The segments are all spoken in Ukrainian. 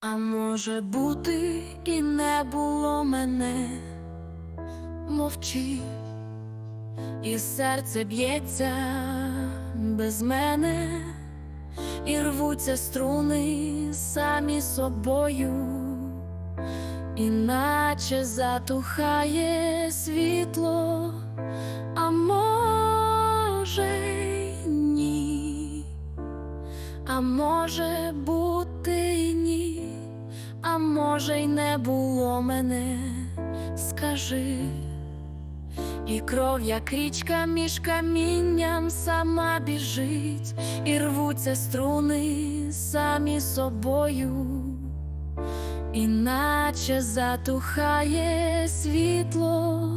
А може бути, і не було мене, мовчи, і серце б'ється без мене, і рвуться струни самі собою, іначе затухає світло, а може ні. А може може й не було мене, скажи, і кров, як річка між камінням сама біжить, і рвуться струни самі собою, іначе затухає світло,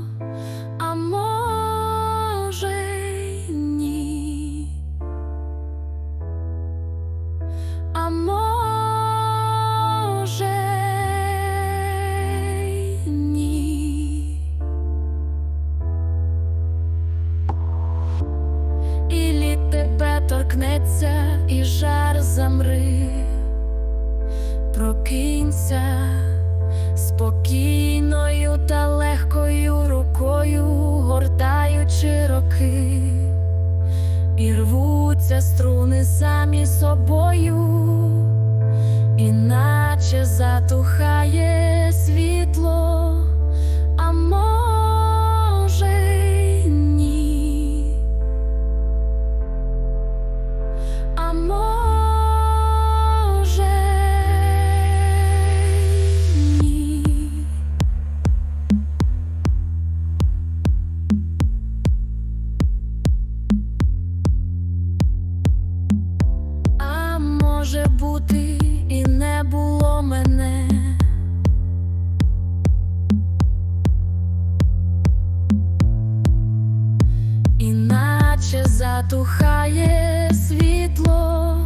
торкнеться, і жар замри, прокинься спокійною та легкою рукою, гортаючи роки. І рвуться струни самі собою, іначе затухає може бути, і не було мене. Іначе затухає світло,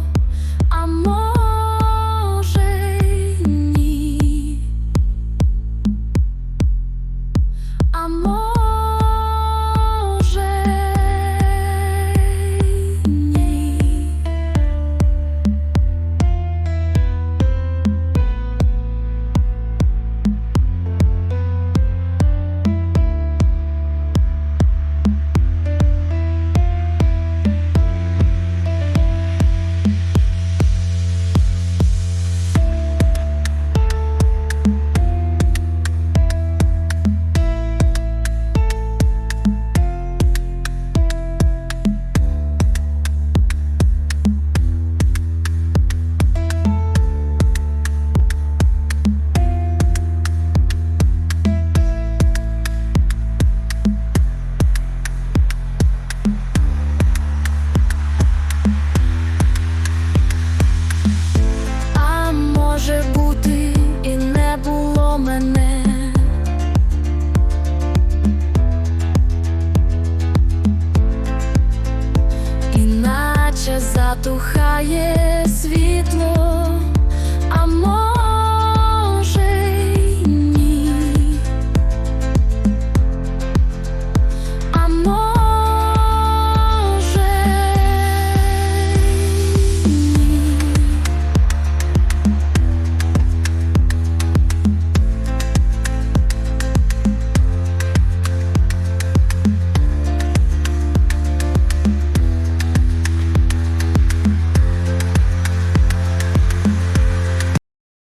Затухає світло.